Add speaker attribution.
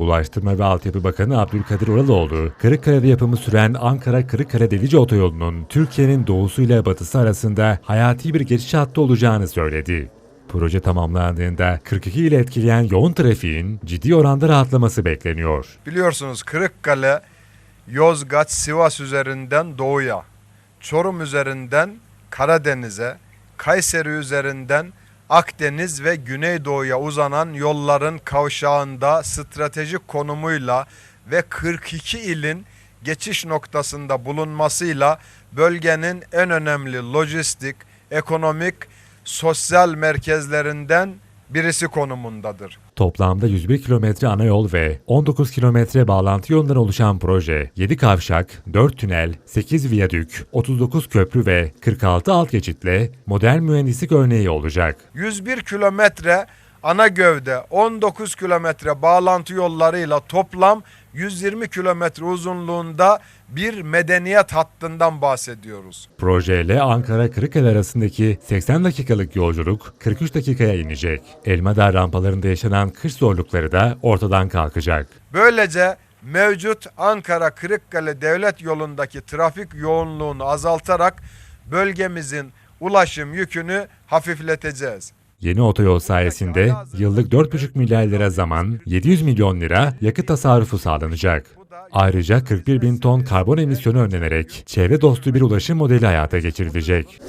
Speaker 1: Ulaştırma ve Altyapı Bakanı Abdülkadir Oraloğlu, Kırıkkale'de yapımı süren Ankara-Kırıkkale-Delice otoyolunun Türkiye'nin doğusuyla batısı arasında hayati bir geçiş hattı olacağını söyledi. Proje tamamlandığında 42 ile etkileyen yoğun trafiğin ciddi oranda rahatlaması bekleniyor.
Speaker 2: Biliyorsunuz Kırıkkale, Yozgat, Sivas üzerinden doğuya, Çorum üzerinden Karadeniz'e, Kayseri üzerinden Akdeniz ve Güneydoğu'ya uzanan yolların kavşağında stratejik konumuyla ve 42 ilin geçiş noktasında bulunmasıyla bölgenin en önemli lojistik, ekonomik, sosyal merkezlerinden birisi konumundadır.
Speaker 1: Toplamda 101 kilometre ana yol ve 19 kilometre bağlantı yolundan oluşan proje, 7 kavşak, 4 tünel, 8 viyadük, 39 köprü ve 46 alt geçitle modern mühendislik örneği olacak.
Speaker 2: 101 kilometre ana gövde, 19 kilometre bağlantı yollarıyla toplam 120 kilometre uzunluğunda bir medeniyet hattından bahsediyoruz.
Speaker 1: Projeyle Ankara-Kırıkkale arasındaki 80 dakikalık yolculuk 43 dakikaya inecek. Elmadağ rampalarında yaşanan kış zorlukları da ortadan kalkacak.
Speaker 2: Böylece mevcut Ankara-Kırıkkale devlet yolundaki trafik yoğunluğunu azaltarak bölgemizin ulaşım yükünü hafifleteceğiz.
Speaker 1: Yeni otoyol sayesinde yıllık 4,5 milyar lira zaman, 700 milyon lira yakıt tasarrufu sağlanacak. Ayrıca 41 bin ton karbon emisyonu önlenerek çevre dostu bir ulaşım modeli hayata geçirilecek.